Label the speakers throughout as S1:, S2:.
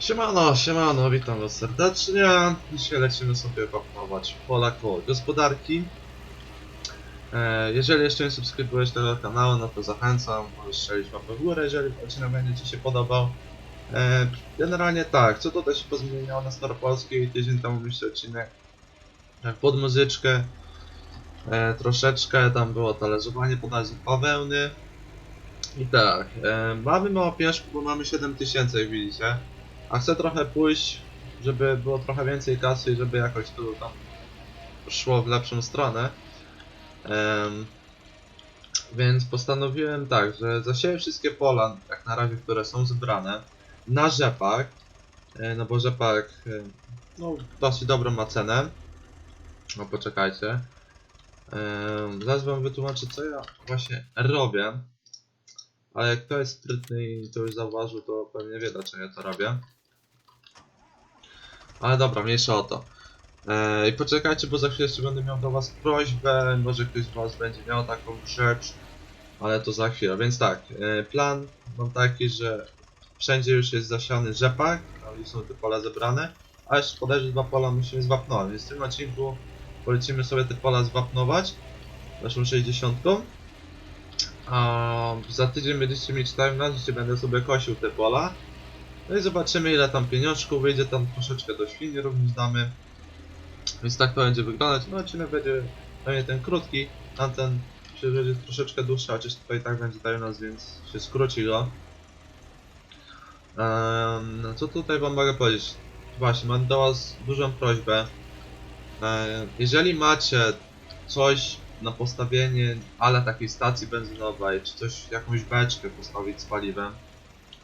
S1: Siemano, siemano, witam was serdecznie. Dzisiaj lecimy sobie wapnować pola koło gospodarki. E, jeżeli jeszcze nie subskrybujesz tego kanału, no to zachęcam, możesz strzelić łapę w górę, jeżeli odcinek będzie Ci się podobał. E, generalnie tak, co tutaj się pozmieniało na Staropolskiej, tydzień temu myślę odcinek tak, pod muzyczkę. E, troszeczkę tam było talerzowanie podać bawełny. I tak, e, mamy mało pieszku, bo mamy 7000 jak widzicie. A chcę trochę pójść, żeby było trochę więcej kasy i żeby jakoś tu tam szło w lepszą stronę. Em, więc postanowiłem tak, że zasieję wszystkie pola, jak na razie, które są zebrane, na rzepak. E, no bo rzepak, e, no dosyć dobrą ma cenę. No poczekajcie. Em, zaraz wam wytłumaczę, co ja właśnie robię. Ale jak kto jest sprytny i to już zauważył, to pewnie wie dlaczego ja to robię. Ale dobra, mniejsza o to. E, I poczekajcie, bo za chwilę jeszcze będę miał do was prośbę, może ktoś z was będzie miał taką rzecz, ale to za chwilę. Więc tak, e, plan mam taki, że wszędzie już jest zasiany rzepak, no i są te pola zebrane, a jeszcze podejrzeć dwa pola musimy zwapnować, więc w tym odcinku polecimy sobie te pola zwapnować, naszą 60. A za tydzień będziecie mieć timeline, gdzie będę sobie kosił te pola. No i zobaczymy ile tam pieniążków wyjdzie, tam troszeczkę do świni również damy. Więc tak to będzie wyglądać. No odcinek będzie pewnie ten krótki, tamten się będzie troszeczkę dłuższy, chociaż tutaj tak będzie timeline, więc się skróci go. No co tutaj wam mogę powiedzieć? Właśnie, mam do was dużą prośbę. Jeżeli macie coś na postawienie ale takiej stacji benzynowej, czy coś, jakąś beczkę postawić z paliwem,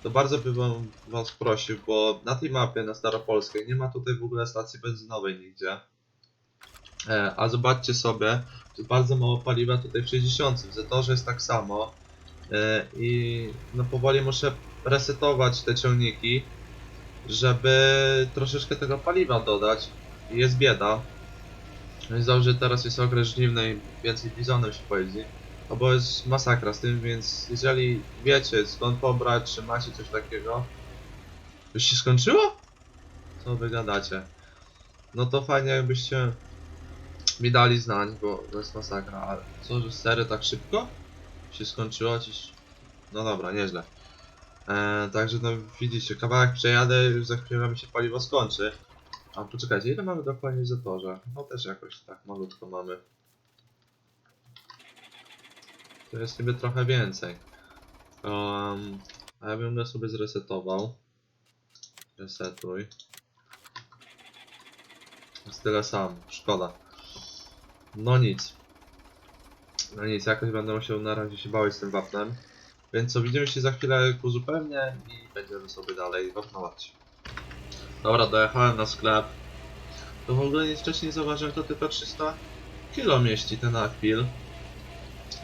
S1: to bardzo bym was prosił, bo na tej mapie, na Staropolskiej, nie ma tutaj w ogóle stacji benzynowej nigdzie. E, a zobaczcie sobie, bardzo mało paliwa tutaj w 60, w Zetorze jest tak samo. E, I no powoli muszę resetować te ciągniki, żeby troszeczkę tego paliwa dodać. Jest bieda. Więc dobrze, że teraz jest okres żniwny i więcej bizonem się pojedzie. No bo jest masakra z tym, więc jeżeli wiecie skąd pobrać, czy macie coś takiego. Już się skończyło? Co wy gadacie? No to fajnie jakbyście mi dali znać, bo to jest masakra. Ale co, że sery tak szybko? Się skończyło? Dziś... No dobra, nieźle. Eee, także no widzicie, kawałek przejadę, już za chwilę mi się paliwo skończy. A poczekajcie, ile mamy dokładnie w zatorze? No też jakoś tak malutko mamy. To jest niby trochę więcej. Um, a ja bym go sobie zresetował. Resetuj. Jest tyle sam, szkoda. No nic. No nic, jakoś będę musiał na razie się bawić z tym wapnem. Więc co, widzimy się za chwilę ku zupełnie i będziemy sobie dalej wapnować. Dobra, dojechałem na sklep. To w ogóle nic wcześniej zauważyłem, to tylko 300 kilo mieści ten akwil.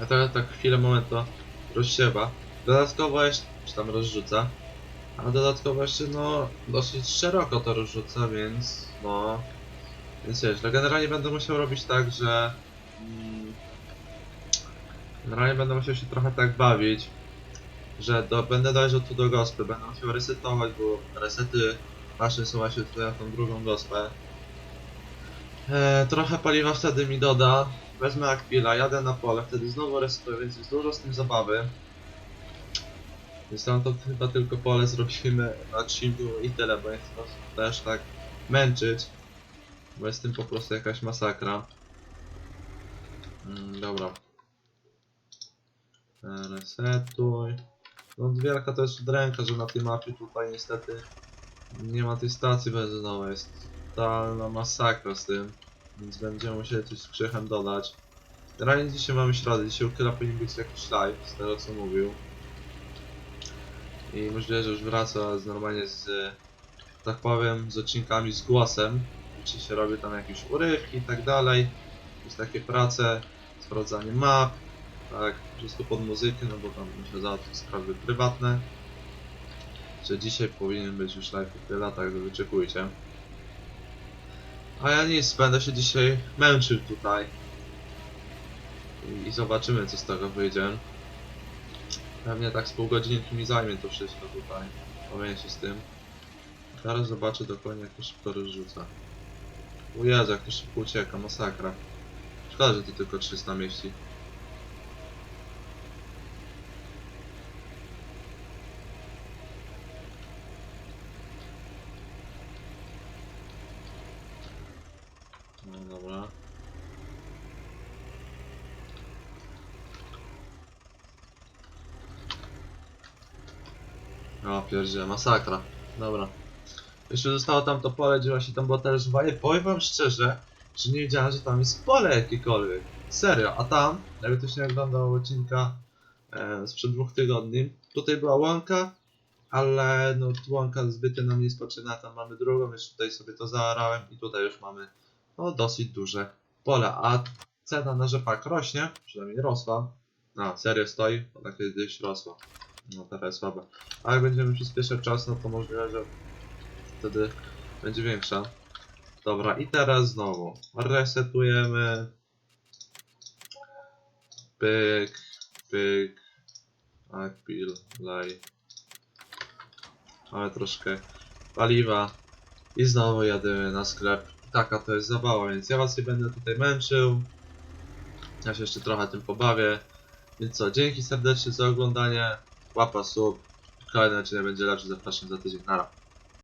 S1: A teraz tak chwilę, moment to rozsiewa. Dodatkowo jeszcze, czy tam rozrzuca. A dodatkowo jeszcze no dosyć szeroko to rozrzuca, więc no... Więc wiesz, no generalnie będę musiał robić tak, że... Mm, generalnie będę musiał się trochę tak bawić, że do, będę dojrzał tu do gospy, będę musiał resetować, bo resety maszyn są właśnie tutaj na tą drugą gospę. E, trochę paliwa wtedy mi doda. Wezmę akwila, jadę na pole, wtedy znowu resetuję, więc jest dużo z tym zabawy. Więc tam to chyba tylko pole zrobimy na odcinku i tyle, bo nie chcę też tak męczyć. Bo jest tym po prostu jakaś masakra. Mm, dobra. Resetuj. No wielka to jest dręka, że na tej mapie tutaj niestety nie ma tej stacji benzynowej. Jest totalna masakra z tym. Więc będziemy musieli coś z grzechem dodać. Generalnie dzisiaj mamy środę, dzisiaj u Kyla powinien być jakiś live, z tego co mówił. I możliwe, że już wraca z, normalnie z, tak powiem, z odcinkami z głosem. Czy się robi tam jakieś urywki i tak dalej. Jest takie prace, sprawdzanie map, tak, wszystko pod muzykę, no bo tam muszę załatwić sprawy prywatne. Że dzisiaj powinien być już live u Kyla, także wyczekujcie. A ja nic, będę się dzisiaj męczył tutaj. I, zobaczymy co z tego wyjdzie. Pewnie tak z pół godzinki mi zajmie to wszystko tutaj. Powiem się z tym. Teraz zobaczę dokładnie jak to szybko rozrzuca. Jezu, jak to szybko ucieka, masakra. Szkoda, że to tylko 300 mieści. No dobra. O pierdzie, masakra. Dobra. Jeszcze zostało tam to pole, gdzie właśnie tam było talerzowanie. Powiem wam szczerze, że nie wiedziałem, że tam jest pole jakiekolwiek. Serio, a tam, jakby ktoś nie oglądał odcinka e, sprzed dwóch tygodni, tutaj była łąka, ale no łąka zbytnio nam nie spoczyna, tam mamy drugą, jeszcze tutaj sobie to zaorałem i tutaj już mamy no dosyć duże pole, a cena na rzepak rośnie, przynajmniej rosła. A, serio stoi, bo kiedyś rosła. No teraz jest słabe. A jak będziemy przyspieszać czas, no to możliwe, że wtedy będzie większa. Dobra, i teraz znowu resetujemy. Pyk, pyk, akpil, lej. Mamy troszkę paliwa. I znowu jadymy na sklep. Taka to jest zabawa, więc ja was nie będę tutaj męczył. Ja się jeszcze trochę tym pobawię. Więc co, dzięki serdecznie za oglądanie. Łapa sub. Kolejny odcinek będzie lepszy, zapraszam za tydzień. Nara.